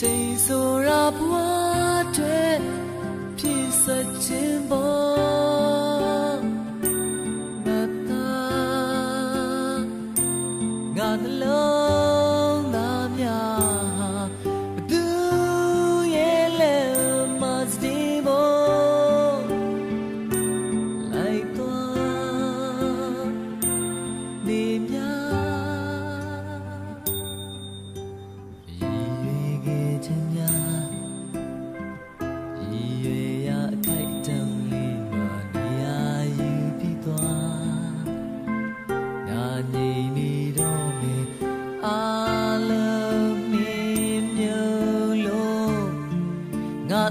ချိန်ဆိုရာဘွားတွေပြည့်စက်ခြင်းပေါ်မတငါနှလုံး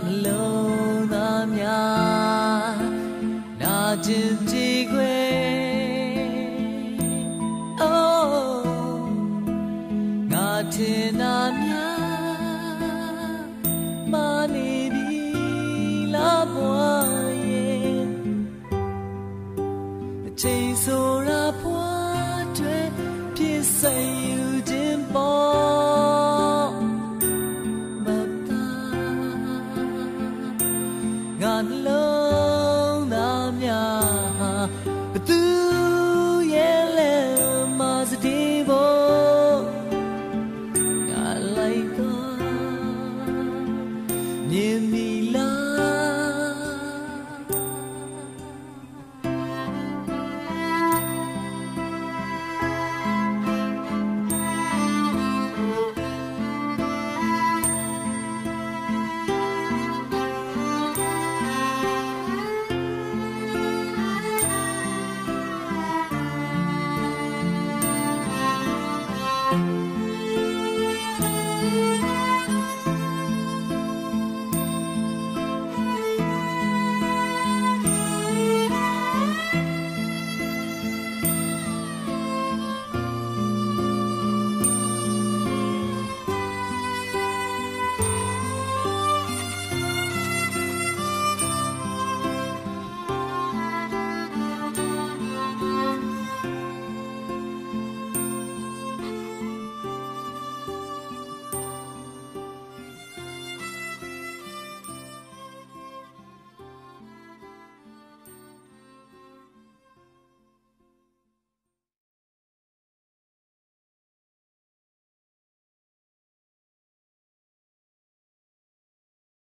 နှလုံးသားများနာကျင်ကြည်ခွေ Oh ငါထင်နာများမာနေပြီလားဘွားရဲ့အချိန်ဆိုရာဘွားတွေပြည့်စုံ 啊。